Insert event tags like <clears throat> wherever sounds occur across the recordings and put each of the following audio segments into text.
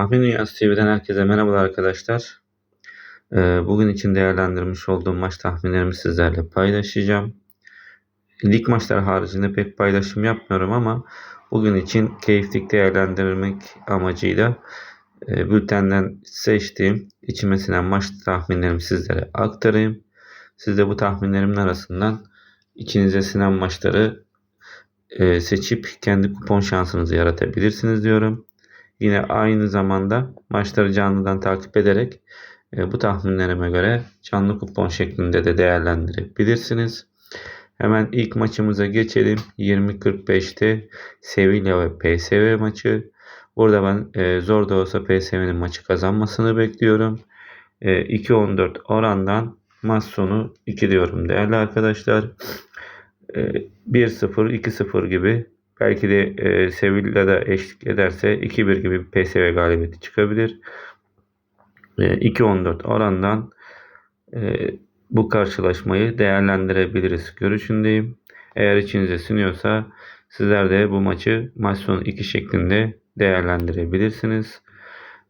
Tahmin Dünyası TV'den herkese merhabalar arkadaşlar. Ee, Bugün için değerlendirmiş olduğum maç tahminlerimi sizlerle paylaşacağım. Lig maçları haricinde pek paylaşım yapmıyorum ama bugün için keyiflik değerlendirmek amacıyla e, bültenden seçtiğim içime sinen maç tahminlerimi sizlere aktarayım. Siz de bu tahminlerimin arasından içinize sinen maçları e, seçip kendi kupon şansınızı yaratabilirsiniz diyorum. Yine aynı zamanda maçları canlıdan takip ederek e, bu tahminlerime göre canlı kupon şeklinde de değerlendirebilirsiniz. Hemen ilk maçımıza geçelim. 20.45'te Sevilla ve PSV maçı. Burada ben e, zor da olsa PSV'nin maçı kazanmasını bekliyorum. E, 2.14 orandan maç sonu 2 diyorum değerli arkadaşlar. E, 1-0, 2-0 gibi Belki de e, Sevilla'da eşlik ederse 2-1 gibi bir PSV galibiyeti çıkabilir. E, 2-14 orandan e, bu karşılaşmayı değerlendirebiliriz görüşündeyim. Eğer içinize siniyorsa sizler de bu maçı maç sonu 2 şeklinde değerlendirebilirsiniz.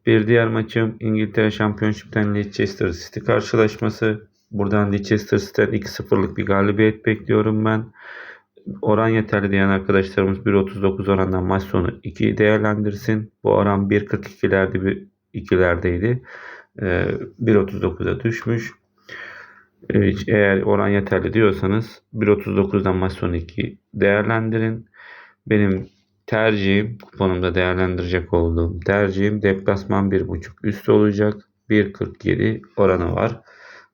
Bir diğer maçım İngiltere Şampiyonşip'ten Leicester City karşılaşması. Buradan Leicester City'den 2-0'lık bir galibiyet bekliyorum ben. Oran yeterli diyen arkadaşlarımız 1.39 orandan maç sonu 2 değerlendirsin. Bu oran 1.42'lerde bir ikilerdeydi. Ee, 1.39'a düşmüş. Ee, eğer oran yeterli diyorsanız 1.39'dan maç sonu 2 değerlendirin. Benim tercihim kuponumda değerlendirecek olduğum tercihim deplasman 1.5 üst olacak. 1.47 oranı var.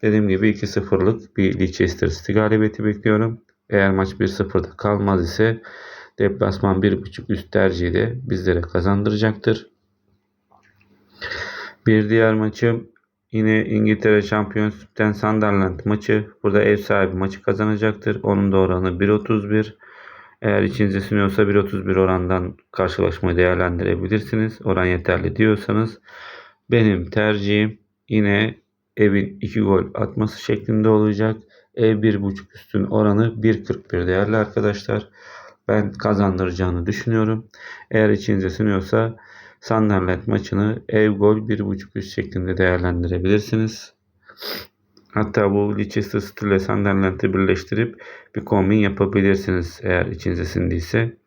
Dediğim gibi 2-0'lık bir Leicester City galibiyeti bekliyorum. Eğer maç 1-0'da kalmaz ise deplasman 1.5 üst tercihi de bizlere kazandıracaktır. Bir diğer maçım yine İngiltere Şampiyonluk'tan Sunderland maçı. Burada ev sahibi maçı kazanacaktır. Onun da oranı 1.31. Eğer içinize sunuyorsa 1.31 orandan karşılaşmayı değerlendirebilirsiniz. Oran yeterli diyorsanız. Benim tercihim yine evin 2 gol atması şeklinde olacak. Ev 1.5 üstün oranı 1.41 değerli arkadaşlar. Ben kazandıracağını düşünüyorum. Eğer içinize sunuyorsa Sunderland maçını ev gol 1.5 üst şeklinde değerlendirebilirsiniz. Hatta bu Leicester City ile Sunderland'ı birleştirip bir kombin yapabilirsiniz eğer içinize sindiyse.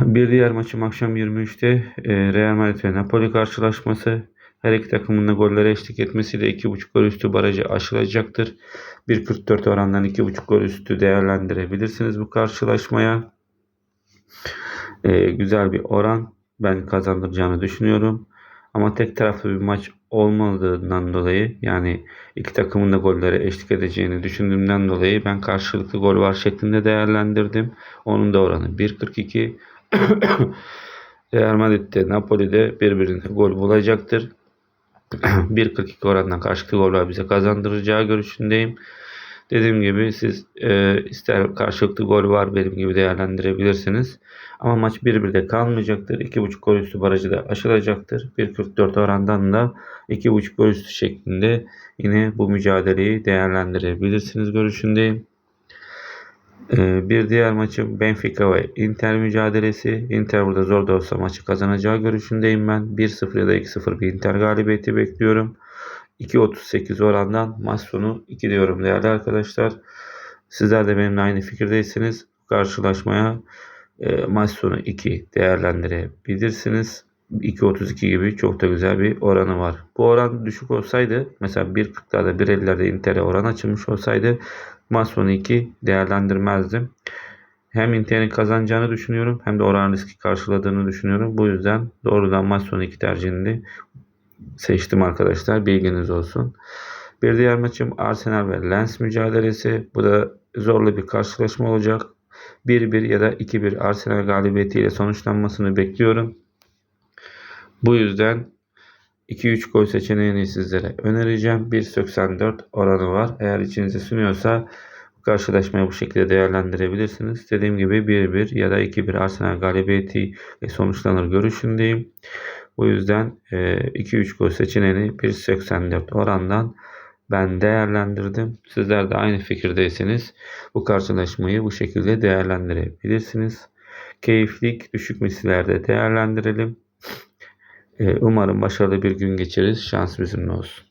Bir diğer maçım akşam 23'te e, Real Madrid ve Napoli karşılaşması. Her iki takımın da gollere eşlik etmesiyle 2.5 gol üstü barajı aşılacaktır. 1.44 orandan 2.5 gol üstü değerlendirebilirsiniz bu karşılaşmaya. Ee, güzel bir oran. Ben kazandıracağını düşünüyorum. Ama tek taraflı bir maç olmadığından dolayı yani iki takımın da gollere eşlik edeceğini düşündüğümden dolayı ben karşılıklı gol var şeklinde değerlendirdim. Onun da oranı 1.42. <coughs> Real Madrid'de Napoli'de birbirine gol bulacaktır. <clears throat> 1.42 orandan karşılıklı goller bize kazandıracağı görüşündeyim. Dediğim gibi siz e, ister karşılıklı gol var benim gibi değerlendirebilirsiniz. Ama maç 1-1'de kalmayacaktır. 2.5 gol üstü barajı da aşılacaktır. 1.44 orandan da 2.5 gol üstü şeklinde yine bu mücadeleyi değerlendirebilirsiniz görüşündeyim. Ee, bir diğer maçı Benfica ve Inter mücadelesi. Inter burada zor da olsa maçı kazanacağı görüşündeyim ben. 1-0 ya da 2-0 bir Inter galibiyeti bekliyorum. 2.38 orandan maç sonu 2 diyorum değerli arkadaşlar. Sizler de benimle aynı fikirdeyseniz karşılaşmaya e, maç sonu 2 değerlendirebilirsiniz. 2.32 gibi çok da güzel bir oranı var. Bu oran düşük olsaydı mesela 1.40'larda 1.50'lerde Inter'e oran açılmış olsaydı maç sonu 2 değerlendirmezdim. Hem Inter'in kazanacağını düşünüyorum hem de oran riski karşıladığını düşünüyorum. Bu yüzden doğrudan maç sonu 2 tercihini seçtim arkadaşlar. Bilginiz olsun. Bir diğer maçım Arsenal ve Lens mücadelesi. Bu da zorlu bir karşılaşma olacak. 1-1 ya da 2-1 Arsenal galibiyetiyle sonuçlanmasını bekliyorum. Bu yüzden 2-3 gol seçeneğini sizlere önereceğim. 1.84 oranı var. Eğer içinize sunuyorsa bu karşılaşmayı bu şekilde değerlendirebilirsiniz. Dediğim gibi 1-1 ya da 2-1 Arsenal galibiyeti sonuçlanır görüşündeyim. Bu yüzden 2-3 e, gol seçeneğini 1.84 orandan ben değerlendirdim. Sizler de aynı fikirdeyseniz bu karşılaşmayı bu şekilde değerlendirebilirsiniz. Keyiflik düşük misillerde değerlendirelim. Ee, umarım başarılı bir gün geçiririz. Şans bizimle olsun.